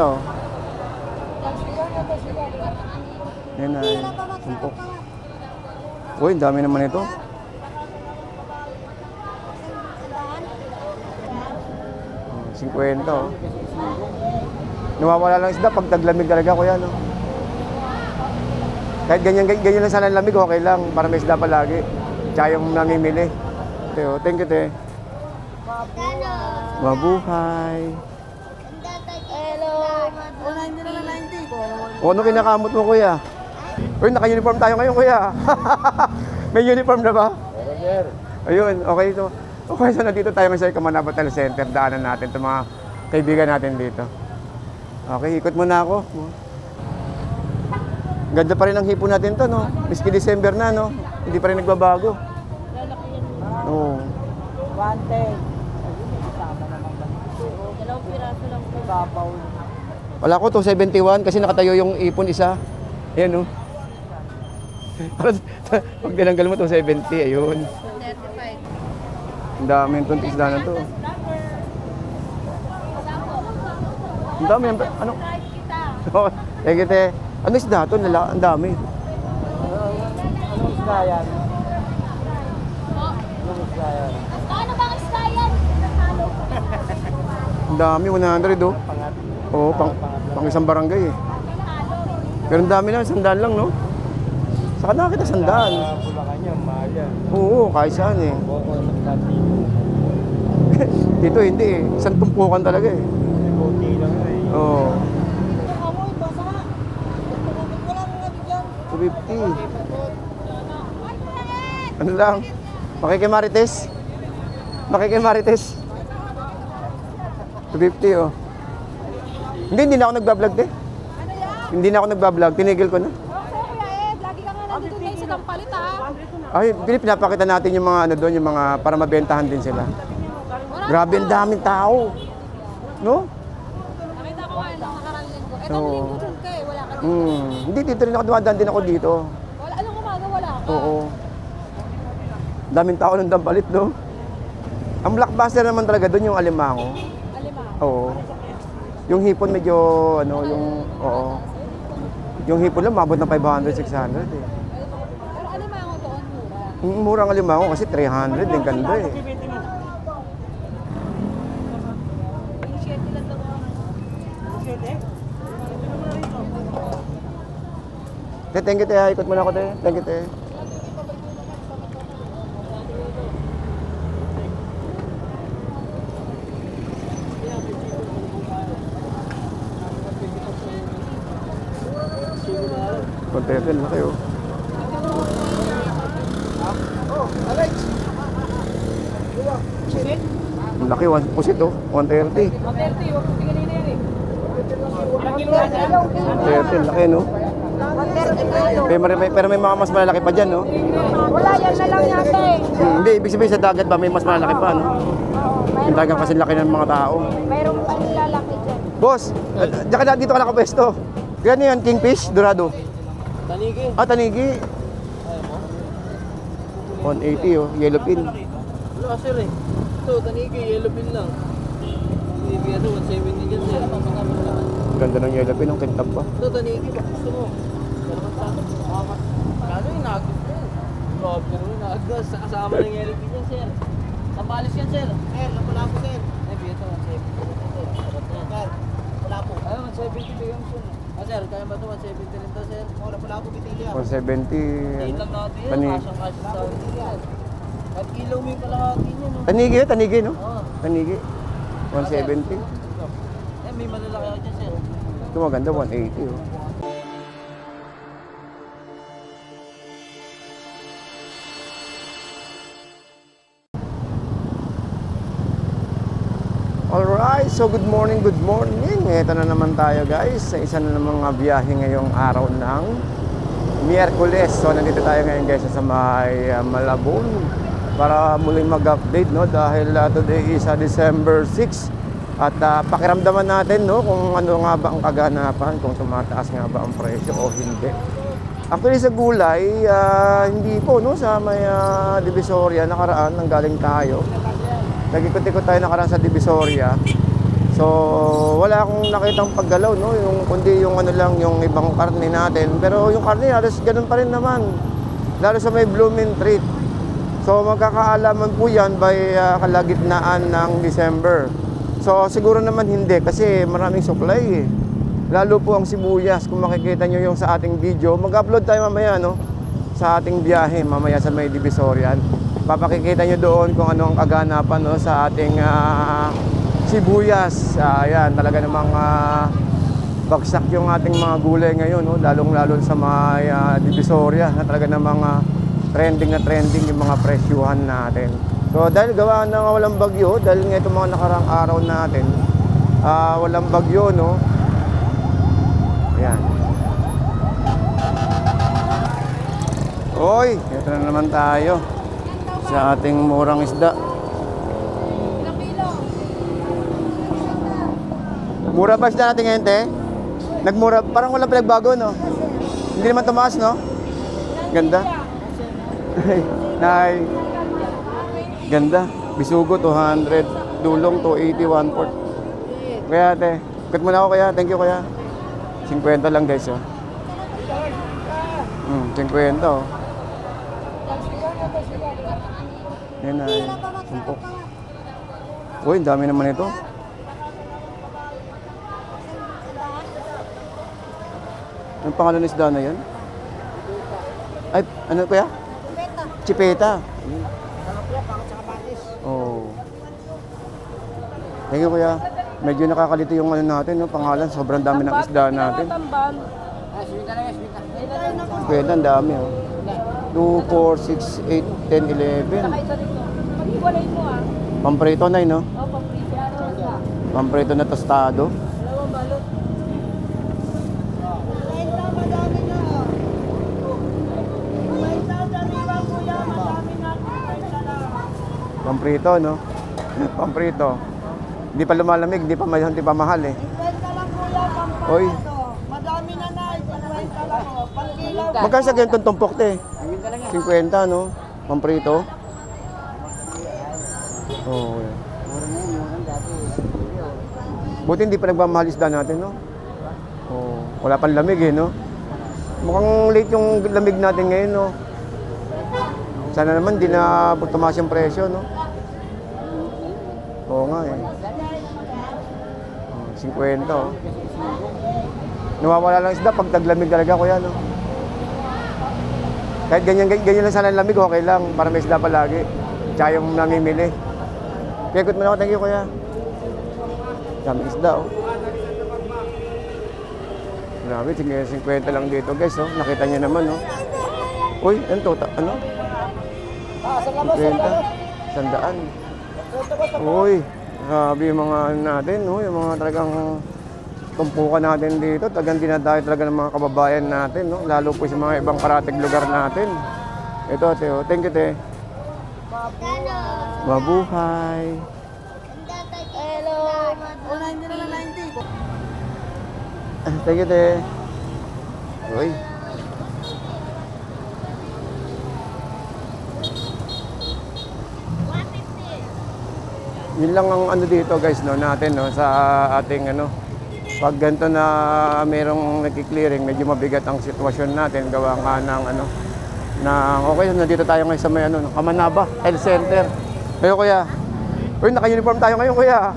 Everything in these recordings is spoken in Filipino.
oh. Yan ay, sumpok. Uy, ang dami naman ito. Hmm, 50 oh. Nawawala lang isda pag taglamig talaga kuya no. Kahit ganyan, ganyan lang sana ang lamig, okay lang. Para may isda palagi. Tsaka yung namimili. Teo, thank you, te. Mabuhay. O, ano kinakamot mo, kuya? Uy, naka-uniform tayo ngayon, kuya. May uniform na ba? Ayun, okay. So, okay, so nandito tayo ngayon sa Kamanabatal Center. Daanan natin itong mga kaibigan natin dito. Okay, ikot muna ako. Ganda pa rin ang hipon natin to, no? Miski December na, no? Hindi pa rin nagbabago. Oo. 110. Kasama naman ba? Dalawang piraso lang po. Babaw. Wala ko, 271 kasi nakatayo yung ipon isa. Ayan, no? Para pag tinanggal mo 270, ayun. 35. Ang dami yung tuntis na to. Ang dami, ang- ano? Eh, kite, ano isda to? Ang dami. Anong isda yan? Anong isda yan? Ano bang isda yan? Ang dami, 100 oh. Oo, pang, pang isang barangay eh. Pero ang dami na, sandaan lang, no? Saka nakakita sandaan. Sa Bulacan yan, mahal yan. Oo, kahit saan eh. Plastic. Dito hindi eh. Isang tumpukan talaga eh. Buti lang eh. Oo. Amoy, basa. Wala nga bigyan. 250. Ano lang? Makikimarites? Makikimarites? 250 oh. Hindi, hindi na ako nagbablog eh. Hindi na ako nagbablog. Tinigil ko na. Lagi ka nga nandito na sa Kampalit ha. Ay, hindi, pinapakita natin yung mga ano doon, yung mga para mabentahan din sila. Grabe ang daming tao. No? Nakita ko nga nung nakarang linggo. Eh, Oo. nung linggo dun ka eh. Wala ka rin. Hmm. Hindi, dito rin ako dumadaan din ako dito. Wala, anong umaga wala ka? Oo. Daming tao ng dampalit, no? Ang blockbuster naman talaga doon yung alimango. Alima. Oo. Yung hipon medyo, ano, yung, oo. Yung hipon lang, mabot ng 500, 600 eh. Pero alima ako doon mura. Yung murang alimango kasi 300, ang ganda eh. Yung share nila daw. Te, thank you, te. Ikot muna ako, te. Thank you, te. Contented na kayo. Ang laki, one pusit oh. 130. 130, laki no? Pero may, pero may mga mas malalaki pa dyan, no? Wala, yan na lang yata eh. Hmm, hindi, ibig sabihin sa dagat ba may mas malalaki pa, no? Yung dagat kasi laki ng mga tao. Mayroong pa nilalaki dyan. Boss, uh, diyan ka dito ka nakapesto. Gano'n yan, kingfish, dorado. Tanigi. Ah, tanigi. 180 oh, yellow pin. Wala sir eh. Ito, tanigi, yellow pin lang. Tanigi ano, 170 dyan sir. Ganda ng yellow pin, ang kintab pa. Ito, tanigi, baka gusto mo. Kano yung nagis ko? Grabe ka naman, nagis. Sa kasama ng yellow pin yan sir. Sampalis yan sir. Eh, wala po sir. Eh, bito, 170. Sir, wala po. Ay, 170 bigyan mo sir. Ah, sir, kaya ba ito 170 rin to sir? Wala, wala po bitilya. 170, Hindi ano? lang natin yan, Tani- kasyang-kasya sa. At ilaw mo yung kalahati niya, no? Tanigi, oh, tanigi, no? Oo. Tanigi. 170. Eh, may malalaki ako dyan, sir. Ito maganda, 180 oh. So good morning, good morning. Ito na naman tayo guys sa isa na namang biyahe ngayong araw ng Miyerkules. So nandito tayo ngayon guys sa may uh, Malabon para muling mag-update no dahil uh, today is uh, December 6 at uh, pakiramdaman natin no kung ano nga ba ang kaganapan, kung tumataas nga ba ang presyo o hindi. Actually sa gulay, ah, hindi po no sa may ah, Divisoria nakaraan nang galing tayo. Nag-ikot-ikot tayo nakaraan sa Divisoria. So wala akong nakitang paggalaw, no? Yung, kundi yung ano lang, yung ibang karne natin. Pero yung karne, halos ganun pa rin naman. Lalo sa may blooming treat. So, magkakaalaman po yan by ah, kalagitnaan ng December. So, siguro naman hindi kasi maraming supply eh. Lalo po ang sibuyas. Kung makikita nyo yung sa ating video, mag-upload tayo mamaya, no? Sa ating biyahe, mamaya sa may Divisorian. Papakikita nyo doon kung ano ang kaganapan, no? Sa ating ah, sibuyas. Ah, Ayan, talaga namang ah, bagsak yung ating mga gulay ngayon, no? lalong-lalo sa mga ah, Divisoria na talaga namang ah, trending na trending yung mga presyuhan natin. So dahil gawa na walang bagyo, dahil nga itong mga nakarang araw natin, ah, walang bagyo, no? Ayan. Oy, ito na naman tayo sa ating murang isda. Ilang kilo? Mura ba isda natin ngayon, te? Nagmura, parang walang pinagbago, no? Hindi naman tumaas, no? Ganda. Nay. Ganda. Bisugo, 200. Dulong, 280, 1 port. Kaya, te. Cut muna ako, kaya. Thank you, kaya. 50 lang, guys, oh. Hmm, 50, oh. Yan ay, sumpok. Uy, dami naman ito. Anong pangalan ng isda na yan? Ay, ano kuya? Chipeta. Oh. Thank you kuya. Medyo nakakalito yung ano natin, no? pangalan. Sobrang dami ng isda natin. Pwede, ang dami. Oh. 2, 4, 6, 8, 10, 11. Pag-iwalay mo ah. Pamprito na no? O, paprito. Ano sa? Pamprito na tostado. Pamprito, no? Pamprito. Hindi pa lumalamig, hindi pa, ma- hindi pa mahal eh. Oy, Madami na na, 50 lang o. Pangkilaw. magkano sa ganitong tumpok te? 50, no? Pamprito. Oo. Oh. Buti hindi pa nagmamahal isda natin, no? Oh, wala pang lamig eh, no? Mukhang late yung lamig natin ngayon, no? Sana naman di na tumaas yung presyo, no? Oo nga eh. Oh, 50, oh. Nawawala lang isda pag taglamig talaga, kuya, no? Kahit ganyan, ganyan lang sana ang lamig, okay lang. Para may isda palagi. Tsaka yung namimili. Kaya good mo na ako, thank you, kuya. Dami isda, oh. Grabe, sige, 50 lang dito, guys, oh. Nakita niyo naman, oh. Uy, ano to? Ano? 50. Sandaan. Uy, grabe yung mga ano natin, no? Yung mga talagang tumpukan natin dito. Talagang dinadayo talaga ng mga kababayan natin, no? Lalo po sa mga ibang parating lugar natin. Ito, ate, oh. Thank you, te. Mabuhay. Hello. O, 90 na na 90. Ah, Thank you, te. Uy. Yun lang ang ano dito guys no natin no sa ating ano pag ganito na merong nagki-clearing medyo mabigat ang sitwasyon natin gawa nga ng ano na okay nandito tayo ngayon sa may ano no, Kamanaba Health Center. Ayo kuya. Uy, naka-uniform tayo ngayon kuya.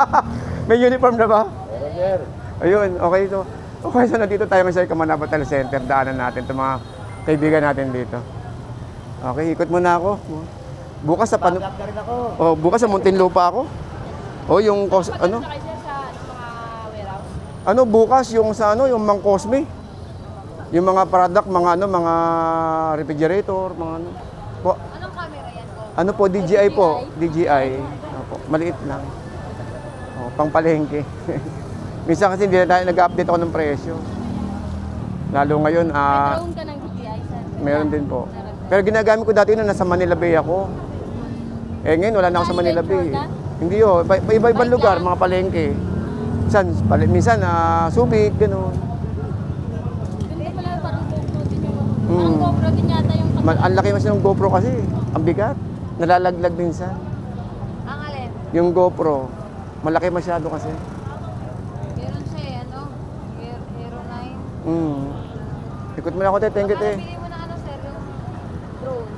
may uniform na ba? Ayun, okay so. Okay, so nandito tayo ngayon sa Kamanaba Health Center. Daanan natin itong mga kaibigan natin dito. Okay, ikot muna ako. Bukas sa panu... Na rin ako. Oh, bukas sa Muntinlupa ako. Oh, yung kos ano? Warehouse. Ano bukas yung sa ano, yung Mang Cosme. Yung mga product, mga ano, mga refrigerator, mga ano. Po, Anong camera yan ko? ano po, DJI po. DJI. Opo, maliit lang. Oh, pang palengke. Minsan kasi hindi na tayo nag-update ako ng presyo. Lalo ngayon, ah, Drone ka ng DTI sir. meron din po. Pero ginagamit ko dati na nasa Manila Bay ako. Eh ngayon wala na ako sa Manila Bay. eh. Hindi oh, iba- iba-ibang lugar, mga palengke. Minsan, pali- minsan ah, Subic, gano'n. Ganda pala parang GoPro din yung... Mm. Parang GoPro din yata yung... Ma- ang laki mas ng GoPro kasi. Ang bigat. Nalalaglag minsan. Ang alin? Yung GoPro. Malaki masyado kasi. Meron siya eh, ano? Air, Aero 9. Mm. Ikot mo na ako, te. Thank you, te. Bili mo na ano, sir, yung drone.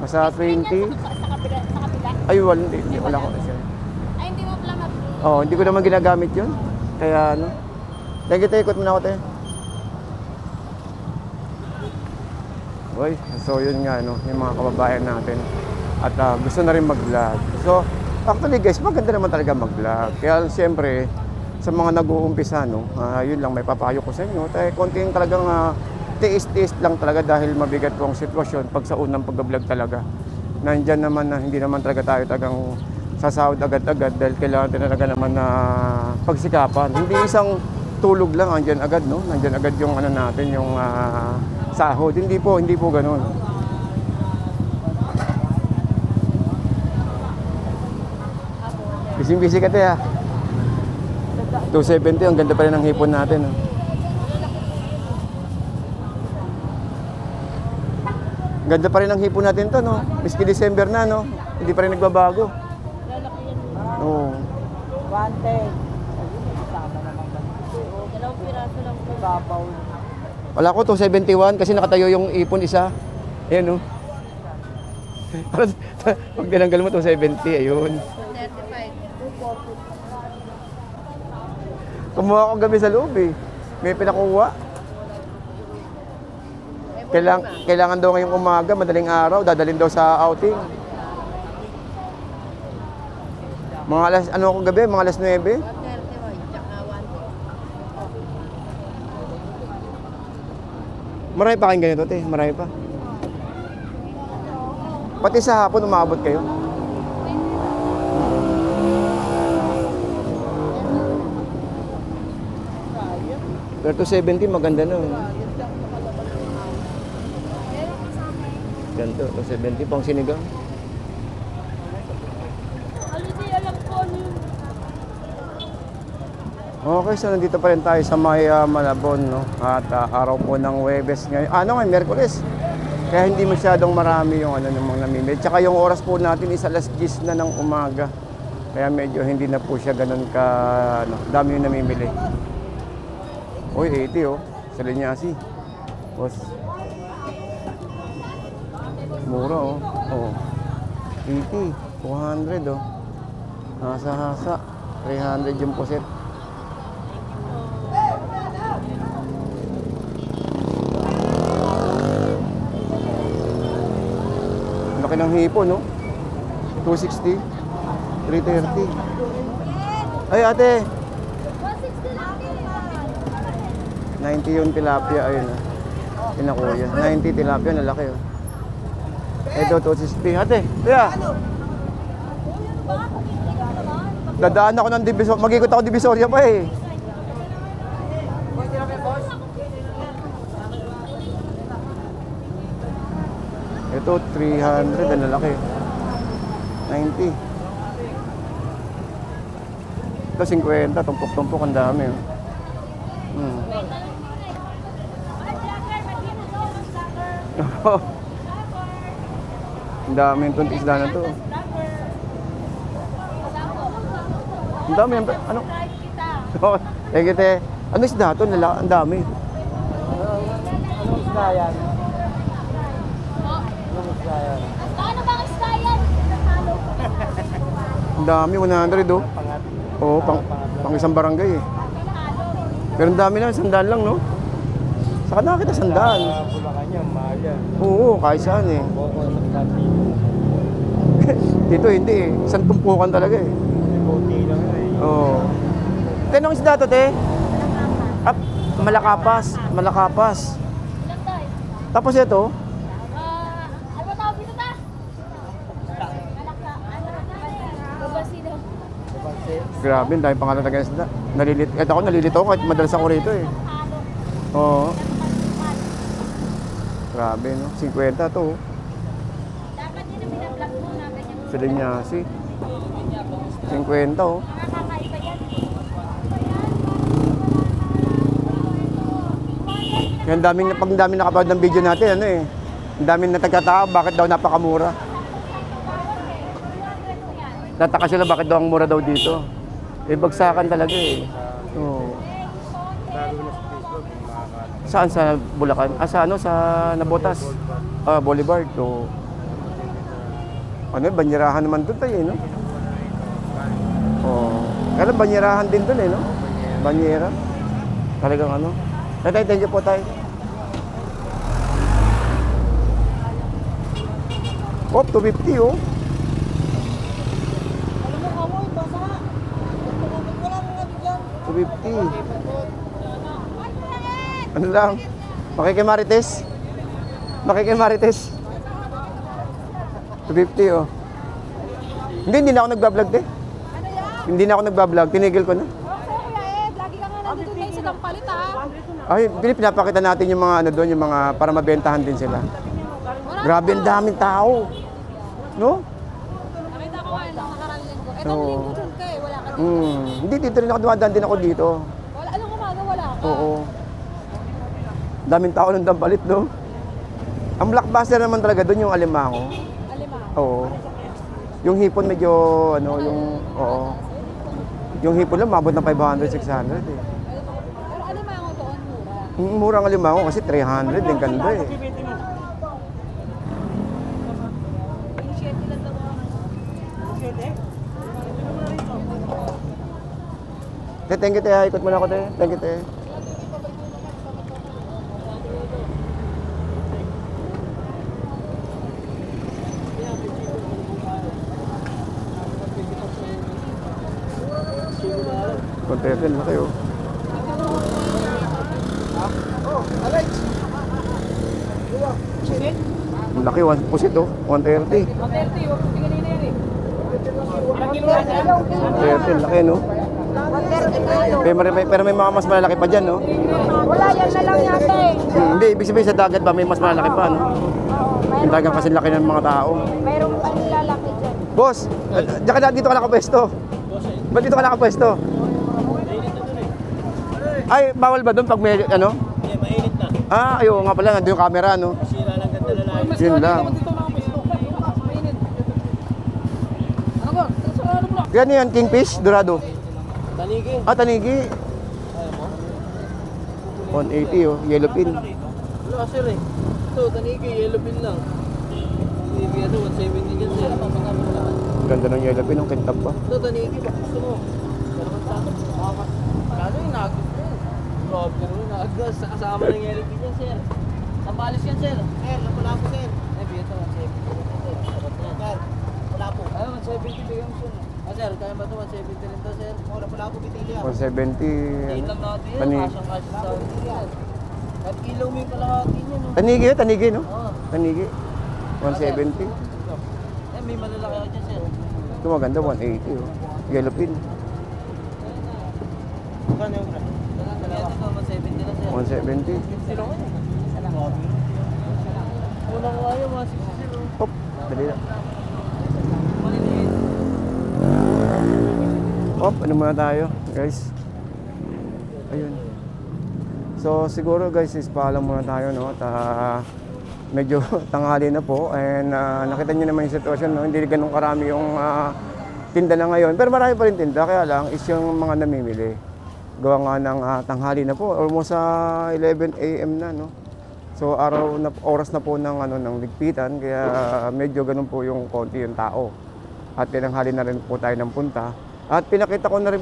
Masa 20. Sa kabila, sa kabila. Ay, wala. Hindi, hindi wala ko. Ay, hindi mo pala mag Oo, oh, hindi ko naman ginagamit yun. Kaya ano. Thank you. Ikot mo na ako, te. Uy, so yun nga, no, yung mga kababayan natin. At ah, gusto na rin mag-vlog. So, actually guys, maganda naman talaga mag-vlog. Kaya siyempre, sa mga nag-uumpisa, no, ah, yun lang may papayo ko sa inyo. Tayo, konting talagang ah, tiis-tiis lang talaga dahil mabigat po ang sitwasyon pag sa unang pag-vlog talaga. Nandyan naman na hindi naman talaga tayo tagang sasahod agad-agad dahil kailangan talaga naman na pagsikapan. Hindi isang tulog lang andyan agad, no? Nandyan agad yung ano natin, yung ah, sahod. Hindi po, hindi po ganun. Busy-busy ka te ha. 270, ang ganda pa rin ng hipon natin. oh. Ganda pa rin ang hipon natin to, no? Miski December na, no? Hindi pa rin nagbabago. Oo. Guante. Sama naman ba? Dalawang piraso lang po. Babaw. Wala ko, 271 kasi nakatayo yung ipon isa. Ayan, no? Parang, Pag tinanggal mo, 270, ayun. 35. Kumuha ko gabi sa loob, eh. May pinakuha. Kailang, kailangan daw ngayong umaga, madaling araw, dadalhin daw sa outing. Mga alas, ano ako gabi? Mga alas 9? 31, tsaka 1. Marami pa kayong ganito, te. Marami pa. Pati sa hapon, umabot kayo. Pero 270, maganda na. oh. Ganito, 270 pang sinigang. Ano yun. Okay, so nandito pa rin tayo sa may ah, Malabon, no? At ah, araw po ng Webes ngayon. Ano nga, Merkules. Kaya hindi masyadong marami yung ano namang namimili. Tsaka yung oras po natin is alas 10 na ng umaga. Kaya medyo hindi na po siya ganun ka, ano, dami yung namimili. Uy, 80 oh. Sa Linyasi. Boss. Mura oh. Oh. 80. 200 oh. Hasa-hasa. 300 yung puset. Laki ng hipo, no? 260. 330. Ay, ate. 160 lang din. 90 yung tilapia, ayun ah. Yun na kuya. 90 tilapia, nalaki oh. Ito, 260. Ate, kuya. Dadaan ako ng divisor. Mag-ikot ako divisoria pa eh. Ito, 300. Ang lalaki. 90. Ito, 50. Tumpok-tumpok. Ang dami. oh. Hmm. Ang dami yung tuntis isda na to. Ang dami. ang- Ano? Eh, kite. Ano isda to? Ang dami. Anong isda yan? Anong isda yan? Ano bang Skyan? Ang dami, 100 oh. Oo, pang, pang isang barangay eh. Pero ang dami na, sandaan lang no? Saka nakakita sandaan. Yan. Oo, kahit saan eh. Boko sa Platino. Dito hindi eh. Isang tumpukan talaga eh. Buti lang eh. Oo. Tenong isda to, te? Ah, malakapas. Malakapas. Tapos ito, ano tawag dito ta? Grabe, ang dami pangalan na isda. Nalilit, ito ako nalilito ako kahit madalas ako rito eh. Oo. Grabe no, 50 to. oh. Dapat yun ang binablog mo na ganyan. Sa Linyasi. 50 oh. Nakakaiba yan. Kaya ang daming, pag daming nakapanood ng video natin, ano eh. Ang daming natagkataka, bakit daw napakamura. Tataka sila bakit daw ang mura daw dito. Eh, bagsakan talaga eh. Oo. Saan sa Bulacan? Ah, sa ano? Sa Nabotas? Ah, Boulevard. O... Ano, banyerahan naman doon tayo eh, no? Oo. Kaya banyerahan din doon eh, no? Banyera. Talagang ano. Tay, tay, thank you po tayo. Oh, 250 oh. Alam mo, kamoy, basa. Wala mo nga dyan. 250. Ano lang? Makikimarites? Makikimarites? 250 oh. Hindi, hindi na ako nagbablog eh. Hindi na ako nagbablog. Tinigil ko na. Sa'yo Kuya Ed, lagi ka nga nandito tayo sa Dampalit ha. Ay, Pili, pinapakita natin yung mga ano doon, yung mga para mabentahan din sila. Grabe, ang daming tao. No? Nakita ko nga nung nakarang linggo. Eh, Oo. nung linggo dun ka eh, wala ka dito. Hmm. Hindi, dito rin ako dumadaan din ako dito. Wala, anong umaga wala ka? Oo. Daming tao ng dambalit, no? Ang blockbuster naman talaga doon yung alimango. Alima. Oo. Yung hipon medyo, ano, yung, oo. Yung hipon lang, mabot ng 500, 600 eh. Pero alimango doon mura. Yung murang alimango kasi 300, yung ganda eh. Ang thank you, te. Ikot muna ako, te. Thank you, te. Kontento na kayo. Ang laki, one pusit oh. 130. 130, laki no? Pero may, pero may mga mas malalaki pa dyan, no? Wala, yan na lang yata eh. Hmm, hindi, ibig sabihin sa dagat ba may mas malalaki pa, no? Yung talagang kasi laki ng mga tao. Mayroong ang lalaki dyan. Boss, uh, diyan ka na, dito ka nakapwesto. Ba't dito ka nakapwesto? Ay, bawal ba doon pag may, ano? Hindi, mainit na. Ah, ayo nga pala, nandun yung camera, no? Sira lang ganda lalaki. Yun lang. Yan yan, kingfish, dorado. Tanigi. Ah, tanigi. Ayaw mo? 180 oh, yellow pin. Wala sir eh. Ito, tanigi, yellow pin lang. Tanigi ano, 170 dyan sir. Ganda ng yellow pin, ang kintab pa. Ito, tanigi, baka gusto mo. Pero naman sa akin, makakas. Kano yung nagos ko eh. Ka naman, nagos. Kasama ng pin yan sir. Sambales yan sir. Eh, wala po sir. Eh, bigyan ito, 170. Sarap yan. Sir, wala po. Ay, 170 bigyan mo sir. Ah sir, kaya ba ito 170 rin to sir? Wala pala po bitili 170. yan. Tingin lang natin yan, Tani- kasyang kasya sa yan. At kilo mo yung kalahati niya no. Tanigi, oh, tanigi, no? Oo. Tanigi. 170. Eh, may malalaki ako dyan sir. Ito maganda, 180 oh. Yellow pin. Kano yung 170 na sir. 170. Sino ko yun? Unang ko ayaw, 160 Hop, dali na. Hop, ano muna tayo, guys. Ayun. So, siguro guys, is muna tayo, no? At ah, medyo tanghali na po. And ah, nakita niyo naman yung sitwasyon, no? Hindi ganun karami yung ah, tinda na ngayon. Pero marami pa rin tinda, kaya lang is yung mga namimili. Gawa nga ng ah, tanghali na po, almost sa 11 a.m. na, no? So araw na oras na po ng ano ng ligpitan kaya medyo ganun po yung konti yung tao. At tinanghali na rin po tayo ng punta. At pinakita ko na rin